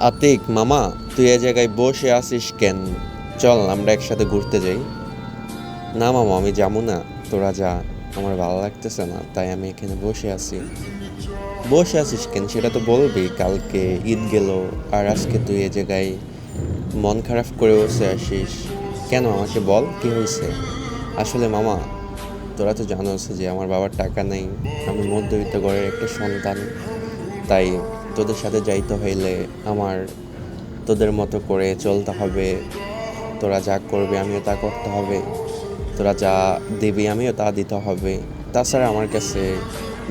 আতিক, মামা, তুই এ জায়গায় বসে আসিস কেন? চল, আমরা একসাথে ঘুরতে যাই। না, মামা, আমি যাব না। তোরা যা, আমার ভালো লাগতেছে না, তাই আমি এখানে বসে আছি। বসে আছিস কেন? সেটা তো বলবি, কালকে ঈদ গেল, আর আজকে তুই এ জায়গায় মন খারাপ করে বসে আসিস কেন, আমাকে বল, কি হয়েছে? আসলে, মামা, তোরা তো জানোস যে আমার বাবার টাকা নেই। আমি মধ্যবিত্ত ঘরের একটা সন্তান, তাই তোদের সাথে যাইতে হইলে আমার তোদের মতো করে চলতে হবে। তোরা যা করবে আমিও তা করতে হবে। তোরা যা দিবি আমিও তা দিতে হবে। তাছাড়া আমার কাছে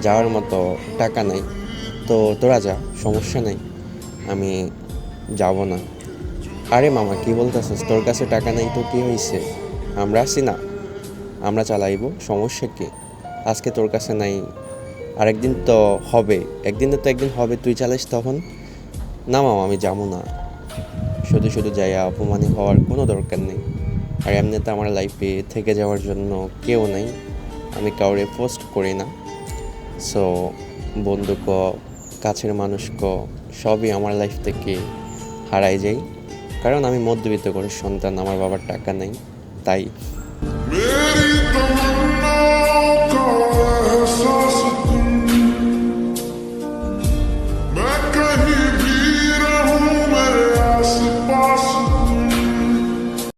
যাওয়ার মতো টাকা নেই। তো তোরা যা, সমস্যা নেই। আমি যাব না। আরে মামা, কি বলতেছিস? তোর কাছে টাকা নেই তো কী হয়েছে আমরা আছি না। আমরা চালাইব, সমস্যা কি? আজকে তোর কাছে নাই আরেকদিন তো হবে, একদিন তো একদিন হবে, তুই চালাইস তখন। না মামা, আমি যাব না। শুধু শুধু যাই অপমানি হওয়ার কোনো দরকার নেই। আর এমনিতে আমার লাইফে থেকে যাওয়ার জন্য কেউ নেই। আমি কাউরে পোস্ট করি না। সো বন্ধু ক কাছের মানুষ ক সবই আমার লাইফ থেকে হারাই যাই কারণ আমি মধ্যবিত্ত করে সন্তান, আমার বাবার টাকা নেই, তাই।